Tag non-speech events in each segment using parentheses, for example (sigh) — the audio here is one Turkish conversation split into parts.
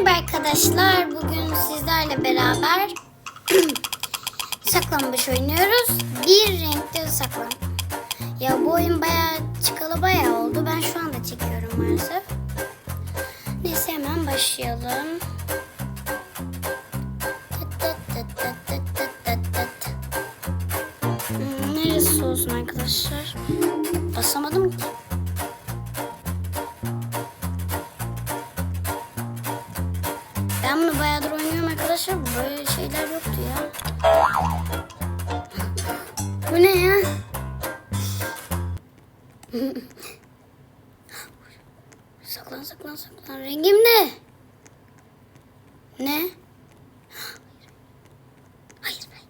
Merhaba arkadaşlar. Bugün sizlerle beraber (clears throat) saklambaç oynuyoruz. Bir renkte saklan. Ya bu oyun bayağı çıkalı bayağı oldu. Ben şu anda çekiyorum maalesef. Neyse hemen başlayalım. Hmm, Neresi olsun arkadaşlar? Basamadım ki. Böyle şeyler yoktu ya. Bu ne ya? saklan saklan saklan. Rengim ne? Ne? Hayır hayır.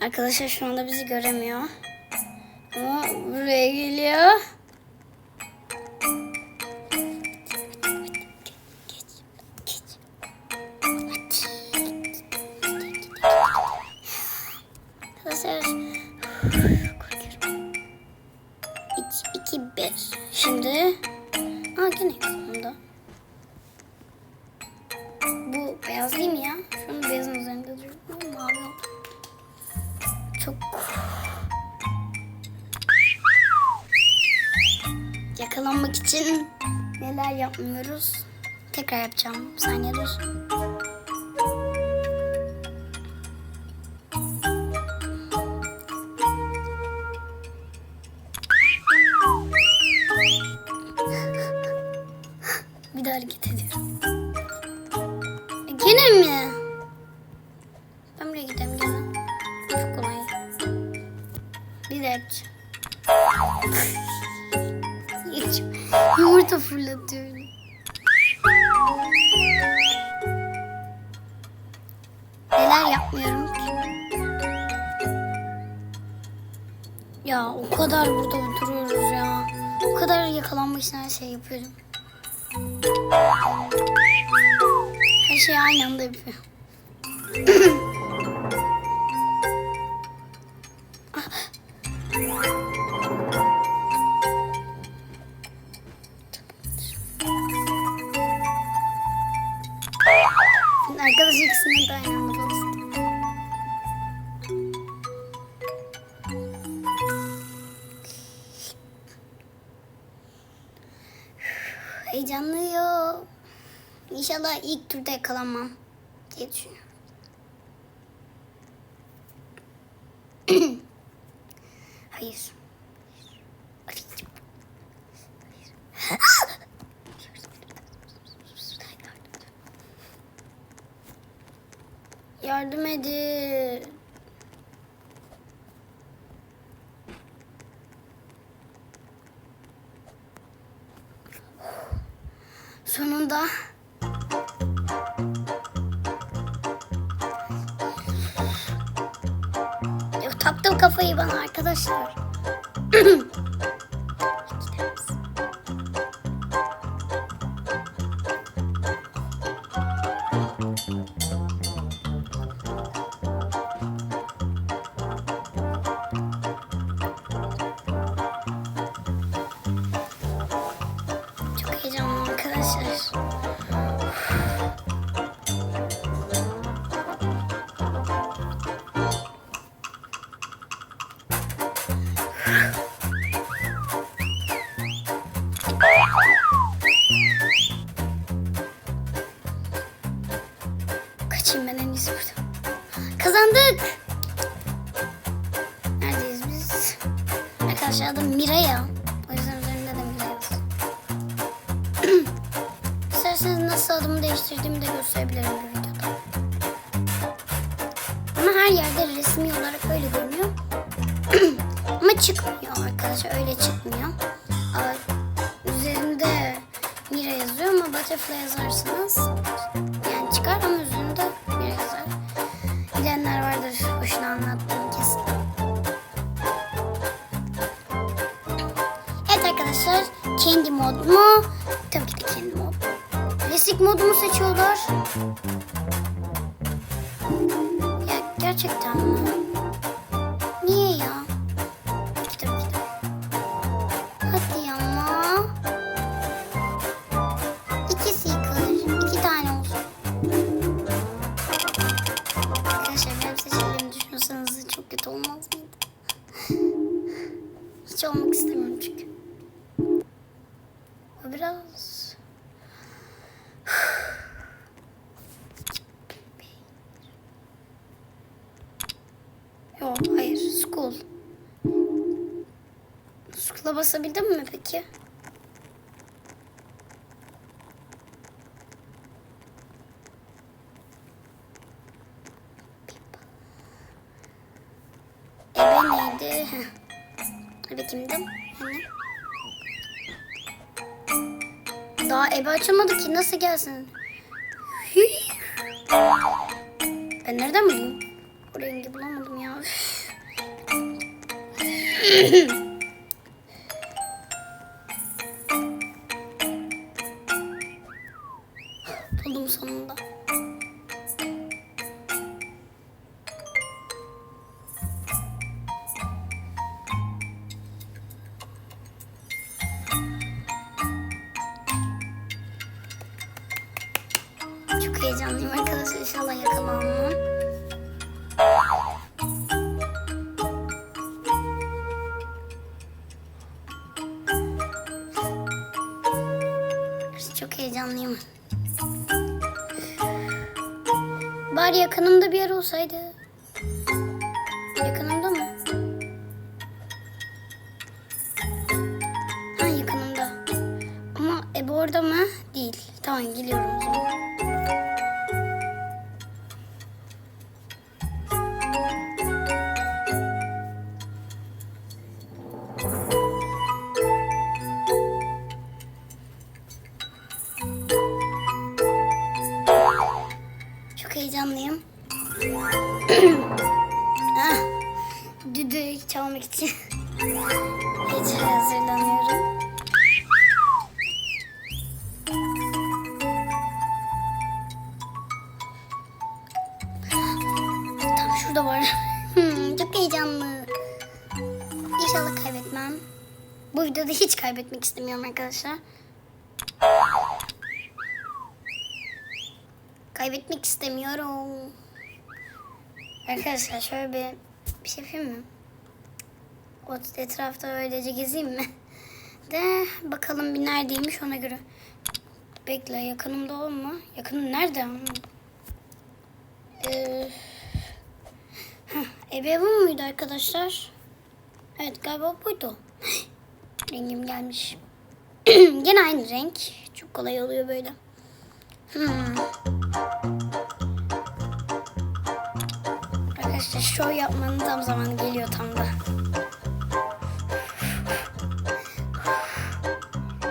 Arkadaşlar şu anda bizi göremiyor. Ama buraya geliyor. Arkadaşlar korkuyorum. 2, 2, 1. Şimdi Aa gene yakınımda. Bu beyaz değil mi ya? Yapmıyoruz? Tekrar yapacağım. Bir saniye dur. Yapmıyorum ki? Ya o kadar burada oturuyoruz ya. O kadar yakalanmak için her şey yapıyorum. Her şeyi aynı anda yapıyorum. (laughs) yakalanmam diye düşünüyorum. (clears throat) Hayır. Hayır. Yardım edin. Kafayı bana arkadaşlar. (clears throat) Mira yazıyor ama Butterfly yazarsanız yani çıkar ama üzerinde Mira yazar. Bilenler vardır boşuna anlattığım kesin. Evet arkadaşlar kendi mod mu? Tabii ki de kendi mod. Klasik modumu seçiyorlar. School'a basabildim mi peki? Ebe neydi? Ebe kimdim? Hani? Daha ebe açılmadı ki nasıl gelsin? Ben nereden bileyim? O rengi bulamadım ya. 무섭다. Bari yakınımda bir yer olsaydı. İstemiyorum arkadaşlar. Kaybetmek istemiyorum. Arkadaşlar şöyle bir, bir şey yapayım mı? O etrafta öylece gezeyim mi? (laughs) De bakalım bir neredeymiş ona göre. Bekle yakınımda olma. Yakın nerede? Ee, ebe muydu arkadaşlar? Evet galiba buydu. (gasps) Rengim gelmiş. (clears throat) Gene aynı renk. Çok kolay oluyor böyle. Hmm. Arkadaşlar şov yapmanın tam zamanı geliyor tam da.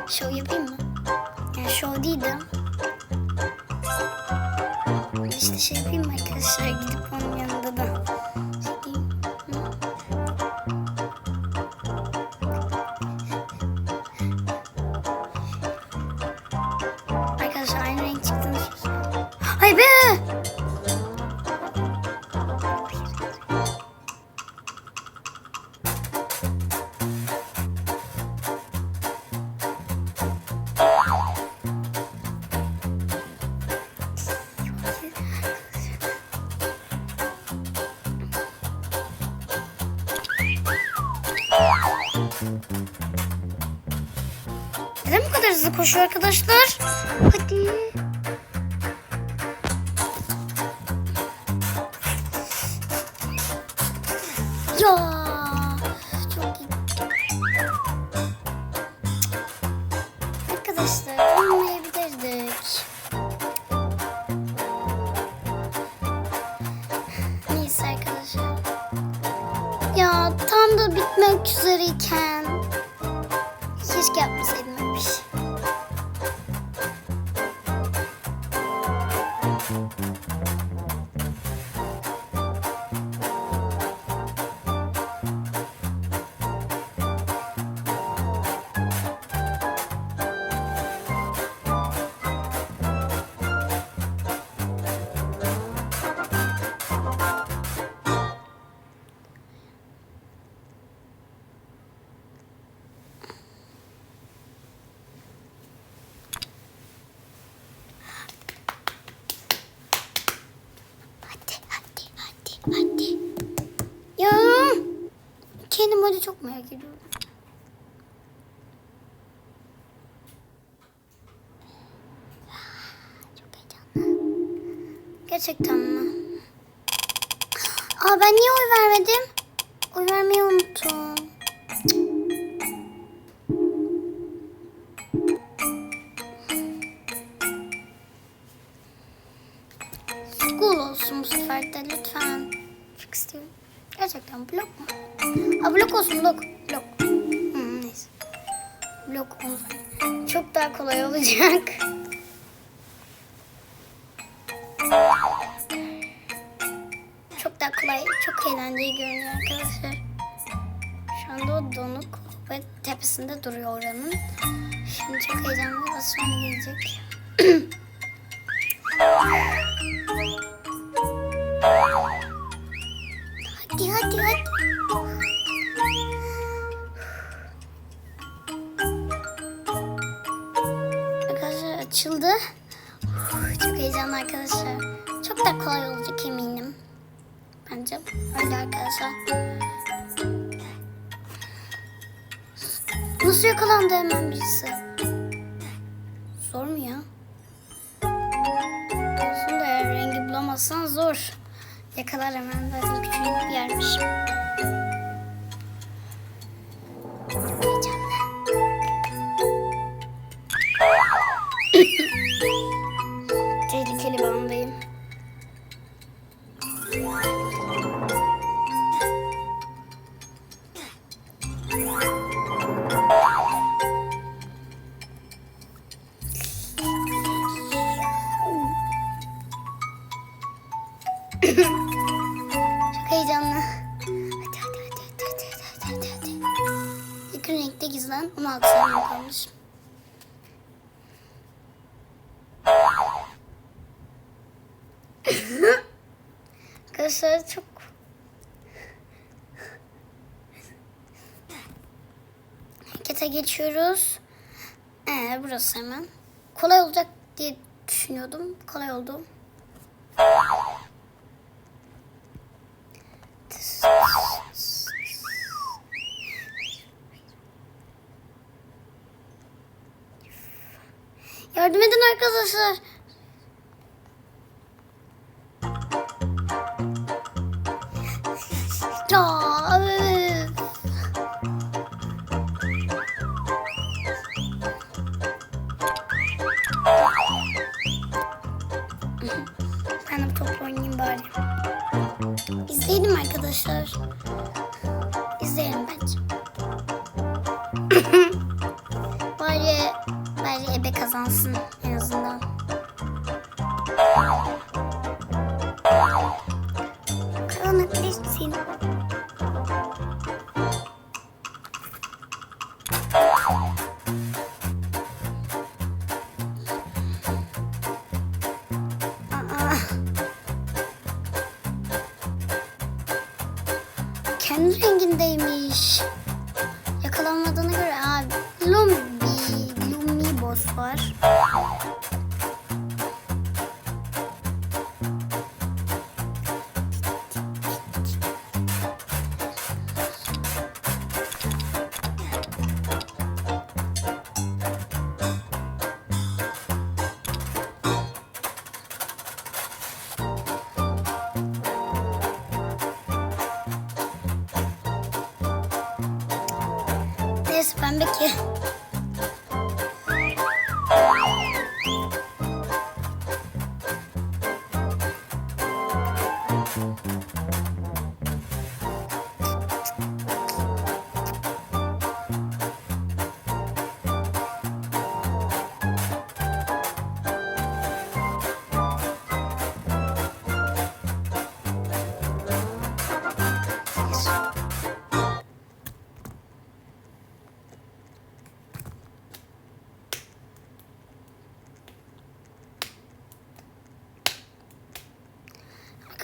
Şov yapayım mı? Yani şov değil de. Aynı renk çıktığını Arkadaşlar olmayabilirdik. Neyse arkadaşlar. Ya tam da bitmek üzereyken emoji çok merak ediyorum. Çok heyecanlı. Gerçekten mi? Aa ben niye oy vermedim? Oy vermeyi unuttum. Kolay, çok eğlenceli görünüyor arkadaşlar. Şu anda o donuk ve tepesinde duruyor oranın. Şimdi çok heyecanlı sonra gelecek. (clears throat) bulamazsan zor. Yakalar hemen zaten küçük bir yermiş. Arkadaşlar çok harekete geçiyoruz. Ee, burası hemen. Kolay olacak diye düşünüyordum. Kolay oldu. Yardım edin arkadaşlar. Neyse pembe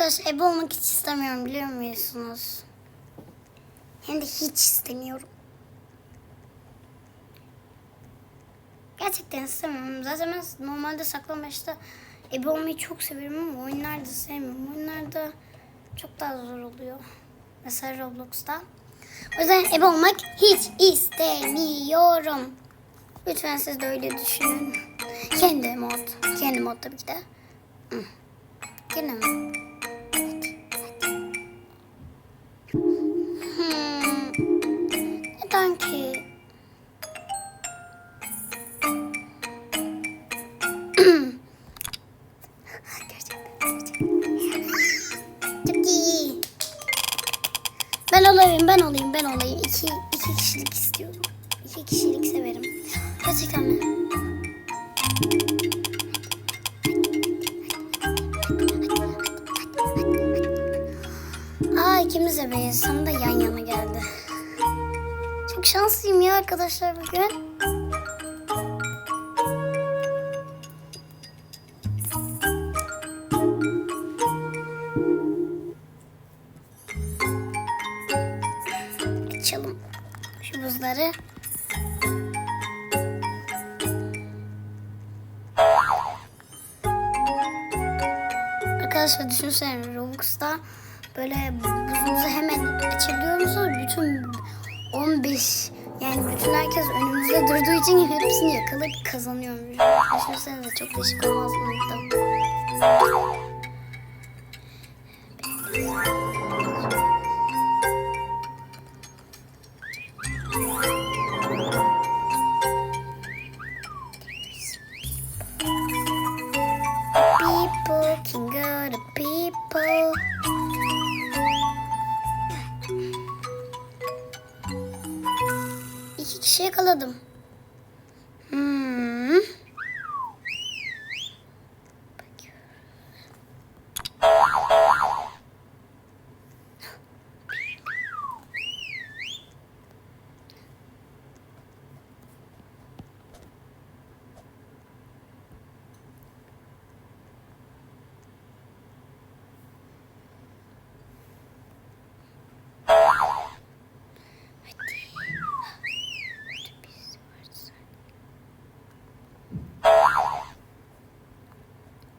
Arkadaşlar ebe olmak hiç istemiyorum biliyor musunuz? Hem de hiç istemiyorum. Gerçekten istemiyorum. Zaten ben normalde saklambaçta ebe olmayı çok severim ama oyunlarda sevmiyorum. Oyunlarda çok daha zor oluyor. Mesela Roblox'ta. O yüzden ebe olmak hiç istemiyorum. Lütfen siz de öyle düşünün. Kendi mod. Kendi mod tabii ki de. Hı. Gene Ben olayım, ben olayım, ben olayım. İki, iki kişilik istiyorum. İki kişilik severim. Gerçekten mi? Aa ikimiz de beyiz. Sonunda yan yana geldi. Çok şanslıyım ya arkadaşlar bugün. Arkadaşlar düşünsene Robux'ta böyle buzumuzu hemen açabiliyoruz. Bütün 15 yani bütün herkes önümüzde durduğu için hepsini yakalayıp kazanıyormuş. Düşünsene de çok değişik olmaz mıydı?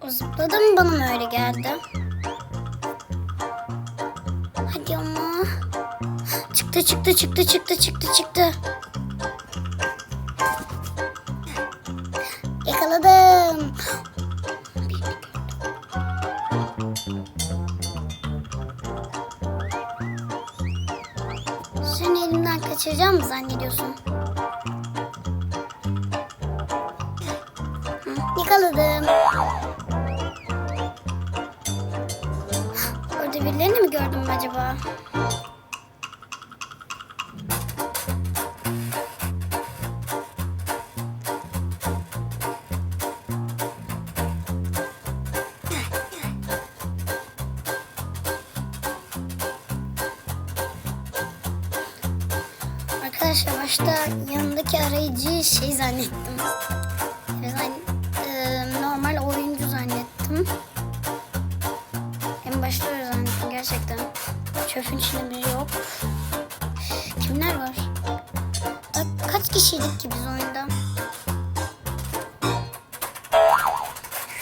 O zıpladı mı bana mı öyle geldi? Hadi ama. Çıktı çıktı çıktı çıktı çıktı çıktı. Yakaladım. Sen elimden kaçıracağım mı zannediyorsun? Birilerini mi gördüm acaba? Arkadaşlar başta yanındaki arayıcıyı şey zannettim. Kimler var? Kaç kişiydik ki biz oyunda?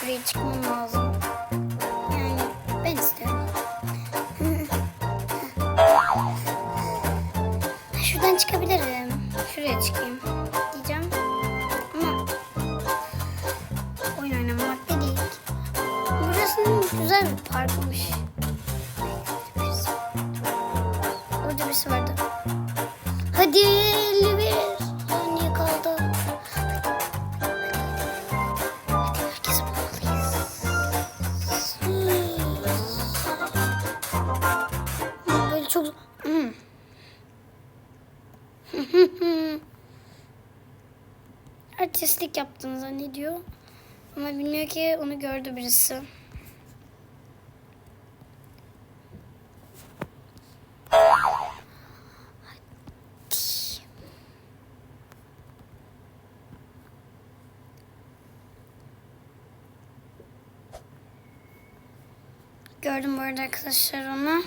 Şuraya çıkmam lazım. Artistlik yaptığını zannediyor. Ama bilmiyor ki onu gördü birisi. Gördüm bu arada arkadaşlar onu.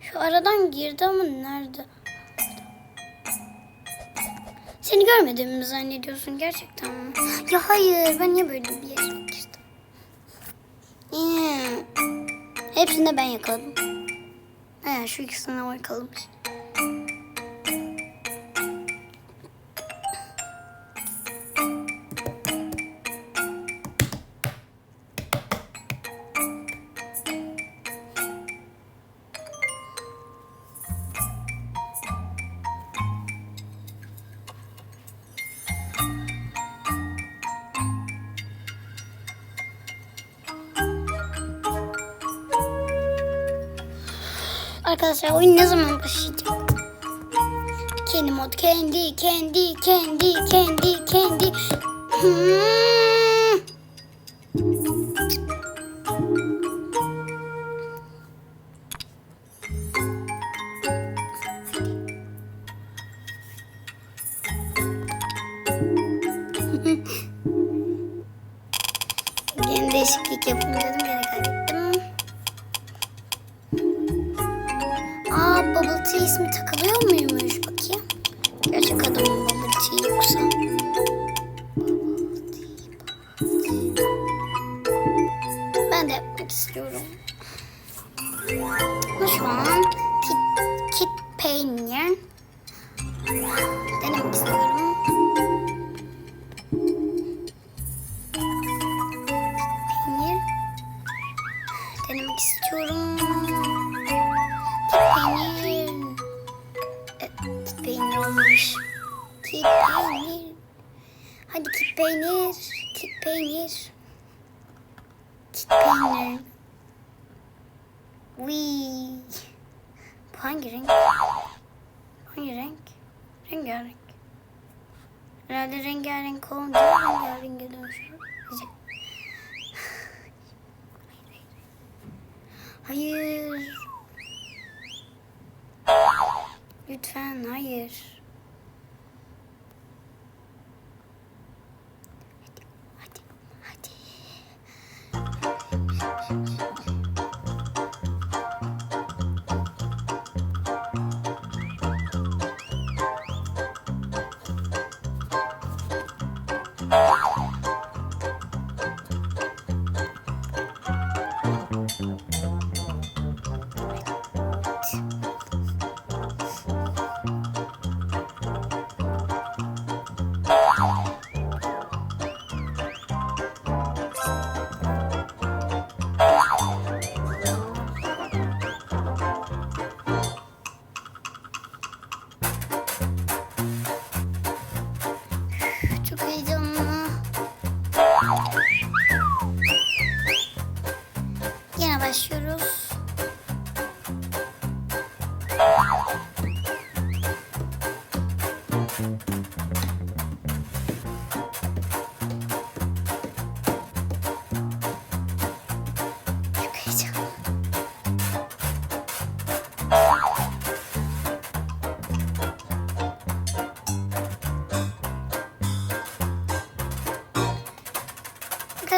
Şu aradan girdi ama nerede? Seni görmediğimi mi zannediyorsun gerçekten mi? Ya hayır ben niye böyle bir yere girdim? Hmm. Hepsini de ben yakaladım. He, şu ikisini o yakalamış. Arkadaşlar oyun ne zaman başlayacak? Kendi mod kendi kendi kendi kendi kendi. Hmm. (laughs) Yeni değişiklik yapayım dedim gene Tea ismi takılıyor muymuş bakayım. Wee. Bu hangi renk? Hangi renk? Rengarenk. Herhalde rengarenk olunca rengarenge dönüşür. Güzel. Hayır. Lütfen hayır.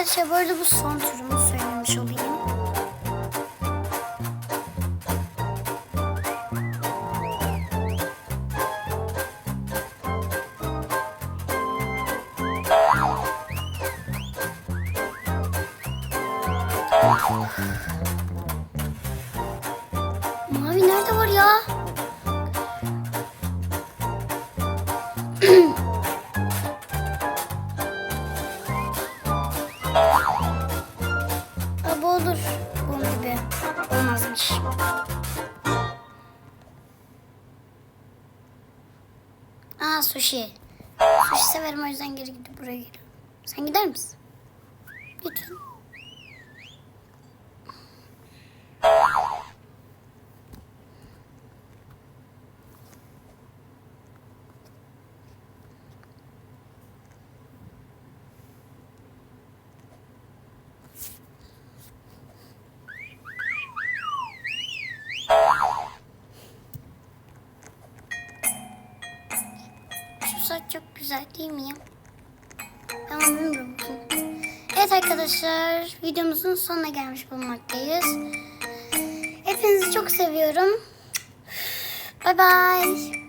Arkadaşlar bu arada bu son turumu Aa sushi. Sushi severim o yüzden geri gidip buraya geliyorum. Sen gider misin? Lütfen. Güzel değil mi ya? Ama bilmiyorum. Evet arkadaşlar videomuzun sonuna gelmiş bulunmaktayız. Hepinizi çok seviyorum. Bye bye.